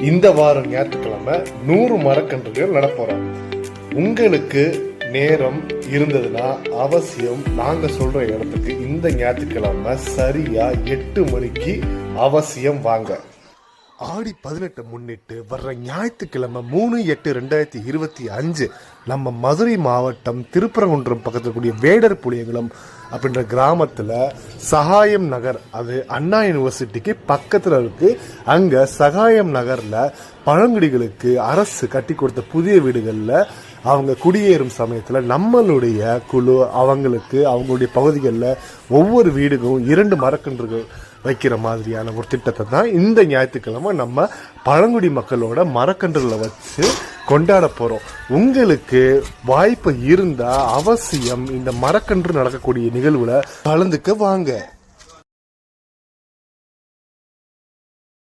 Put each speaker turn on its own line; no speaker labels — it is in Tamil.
இந்த வாரம் ஞாயிற்றுக்கிழமை நூறு மரக்கன்றுகள் நடப்போறோம் உங்களுக்கு நேரம் இருந்ததுன்னா அவசியம் நாங்க சொல்ற இடத்துக்கு இந்த ஞாயிற்றுக்கிழமை சரியா எட்டு மணிக்கு அவசியம் வாங்க. ஆடி பதினெட்டை முன்னிட்டு வர்ற ஞாயிற்றுக்கிழமை மூணு எட்டு ரெண்டாயிரத்தி இருபத்தி அஞ்சு நம்ம மதுரை மாவட்டம் திருப்பரங்குன்றம் பக்கத்தில் கூடிய வேடர் புளியங்குளம் அப்படின்ற கிராமத்தில் சகாயம் நகர் அது அண்ணா யூனிவர்சிட்டிக்கு பக்கத்தில் இருக்குது அங்கே சகாயம் நகரில் பழங்குடிகளுக்கு அரசு கட்டி கொடுத்த புதிய வீடுகளில் அவங்க குடியேறும் சமயத்தில் நம்மளுடைய குழு அவங்களுக்கு அவங்களுடைய பகுதிகளில் ஒவ்வொரு வீடுக்கும் இரண்டு மரக்கன்றுகள் வைக்கிற மாதிரியான ஒரு திட்டத்தை தான் இந்த ஞாயிற்றுக்கிழமை நம்ம பழங்குடி மக்களோட மரக்கன்றுகளை வச்சு கொண்டாட போகிறோம் உங்களுக்கு வாய்ப்பு இருந்தால் அவசியம் இந்த மரக்கன்று நடக்கக்கூடிய நிகழ்வுல கலந்துக்க வாங்க.